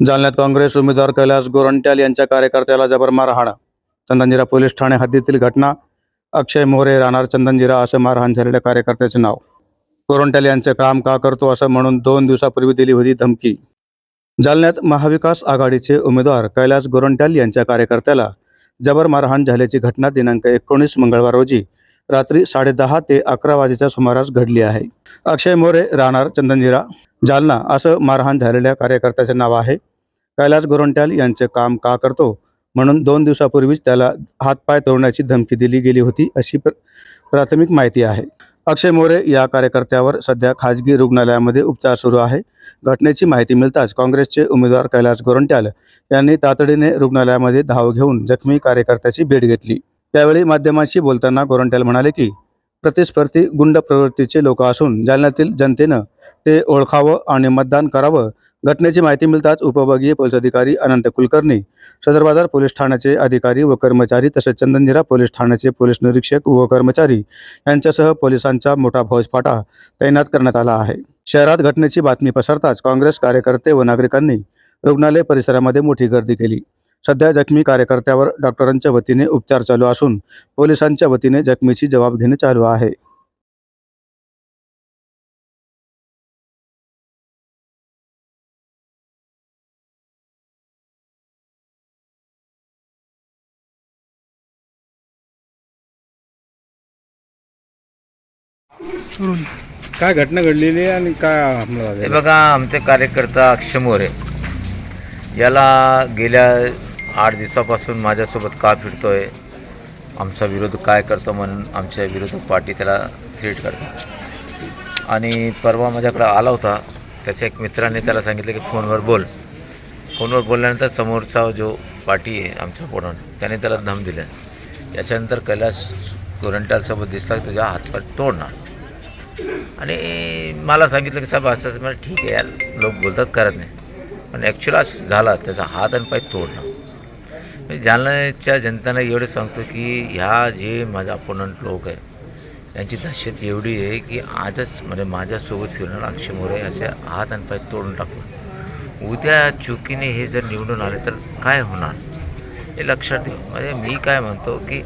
जालन्यात काँग्रेस उमेदवार कैलास गोरंट्याल यांच्या कार्यकर्त्याला जबर मारहाण. चंदनजिरा पोलीस ठाणे हद्दीतील घटना. अक्षय मोरे राहणार चंदनजिरा असं मारहाण झालेल्या कार्यकर्त्याचे नाव. गोरंट्याल यांचे काम का करतो असं म्हणून दोन दिवसापूर्वी दिली होती धमकी. जालन्यात महाविकास आघाडीचे उमेदवार कैलास गोरंट्याल यांच्या कार्यकर्त्याला जबर मारहाण झाल्याची घटना दिनांक एकोणीस मंगळवार रोजी रात्री साडेदहा ते अकरा वाजेच्या सुमारास घडली आहे. अक्षय मोरे राहणार चंदनजिरा. जालना असं मारहाण झालेल्या कार्यकर्त्याचे नाव आहे. कैलास गोरंट्याल यांचे काम का करतो? म्हणून दोन दिवसापूर्वीच त्याला हातपाय तोडण्याची धमकी दिली गेली होती अशी प्र प्राथमिक माहिती आहे. अक्षय मोरे या कार्यकर्त्यावर सध्या खाजगी रुग्णालयामध्ये उपचार सुरू आहे. घटनेची माहिती मिळताच काँग्रेसचे उमेदवार कैलास गोरंट्याल यांनी तातडीने रुग्णालयामध्ये धाव घेऊन जखमी कार्यकर्त्याची भेट घेतली. त्यावेळी माध्यमांशी बोलताना गोरंट्याल म्हणाले की प्रतिस्पर्धी गुंड प्रवृत्तीचे लोक असून जालन्यातील जनतेनं ते ओळखावं आणि मतदान करावं घटनेची माहिती मिळताच उपविभागीय पोलीस अधिकारी अनंत कुलकर्णी सदर बाजार पोलीस ठाण्याचे अधिकारी व कर्मचारी तसेच चंदनजिरा पोलीस ठाण्याचे पोलीस निरीक्षक व कर्मचारी यांच्यासह पोलिसांचा मोठा फौजफाटा तैनात करण्यात आला आहे. शहरात घटनेची बातमी पसरताच काँग्रेस कार्यकर्ते व नागरिकांनी रुग्णालय परिसरामध्ये मोठी गर्दी केली. सध्या जखमी कार्यकर्त्यावर डॉक्टरांच्या वतीने उपचार चालू असून पोलिसांच्या वतीने जखमीची जबाब घेणे चालू आहे काय घटना घडलेली आहे आणि काय हमला हे? बघा आमचे कार्यकर्ता अक्षय मोरे याला गेल्या आठ दिवसापासून माझ्यासोबत का फिरतो आहे आमचा विरोध काय करतो म्हणून आमच्या विरोधक पार्टी त्याला थ्रीट करतात. आणि परवा माझ्याकडे आला होता. त्याच्या एक मित्राने त्याला सांगितलं की फोनवर बोल. फोनवर बोलल्यानंतर समोरचा जो पार्टी आहे आमच्या पोरण त्याने त्याला धम दिलं. याच्यानंतर कैलास गोरंटालसोबत दिसला की तुझ्या हातपाय तोडणार. आणि मला सांगितलं की साहेब असं मला ठीक आहे यार लोक बोलतात करत नाही. पण ॲक्च्युअल असं झाला त्याचा हात आणि पाय तोडणं म्हणजे जालन्याच्या जनतेला एवढं सांगतो की ह्या जे माझा अपोनंट लोक आहे त्यांची दहशत एवढी आहे की आजच म्हणजे माझ्यासोबत फिरणार अक्षय मोरे असे हात आणि पाय तोडून टाकून उद्या चुकीने हे जर निवडून आले तर काय होणार? हे लक्षात ठेव. म्हणजे मी काय म्हणतो की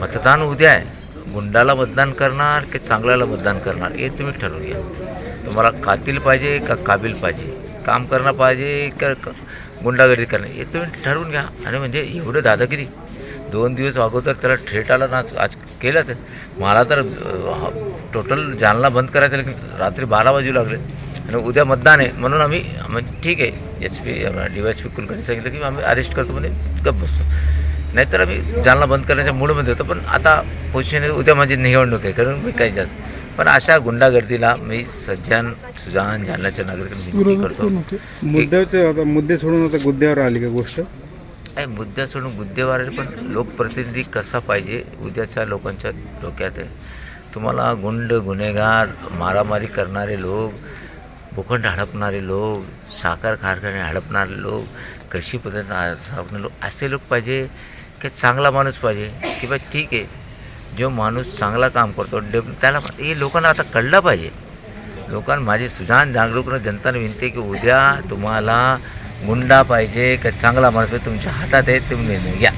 मतदान उद्या आहे. गुंडाला मतदान करणार की चांगल्याला मतदान करणार हे तुम्ही ठरवून घ्या. तुम्हाला कातील पाहिजे का काबिल पाहिजे? काम करणं पाहिजे का क- गुंडागर्दी करणे हे तुम्ही ठरवून घ्या. आणि म्हणजे एवढं दादागिरी. दोन दिवस अगोदर त्याला थेटाला नाच ना आज केलं तर मला तर टोटल जालना बंद करायचं लागेल. रात्री बारा वाजू लागले. आणि उद्या मतदान आहे. म्हणून आम्ही म्हणजे ठीक आहे. H P D Y S P Kulkarni सांगितलं की आम्ही अरेस्ट करतो म्हणजे गप्प बसतो. नाहीतर आम्ही जालना बंद करण्याच्या मूडमध्ये होतो. पण आता पोझिशन आहे उद्या माझी निवडणूक आहे. कारण मी काही जास्त पण अशा गुंडागर्दीला मी सज्जन सुजान जालन्याच्या नागरिकांना विनंती करतो मुद्द्याचे आता मुद्दे सोडून आता गुद्द्यावर आली का गोष्ट? आहे मुद्दा सोडून गुद्देवार पण लोकप्रतिनिधी कसा पाहिजे? उद्याच्या लोकांच्या डोक्यात आहे. तुम्हाला गुंड गुन्हेगार मारामारी करणारे लोक भूखंड हडपणारे लोक साखर कारखाने हडपणारे लोक कृषी पद्धती हडपणारे लोक असे लोक पाहिजे की चांगला माणूस पाहिजे की बा ठीक आहे. जो माणूस चांगला काम करतो डे त्याला हे लोकांना आता कळलं पाहिजे. लोकांना माझे सुजान जागरूक जनताने विनंती आहे की उद्या तुम्हाला गुंडा पाहिजे का चांगला माणूस पाहिजे तुमच्या हातात आहे तुम्ही निर्णय घ्या.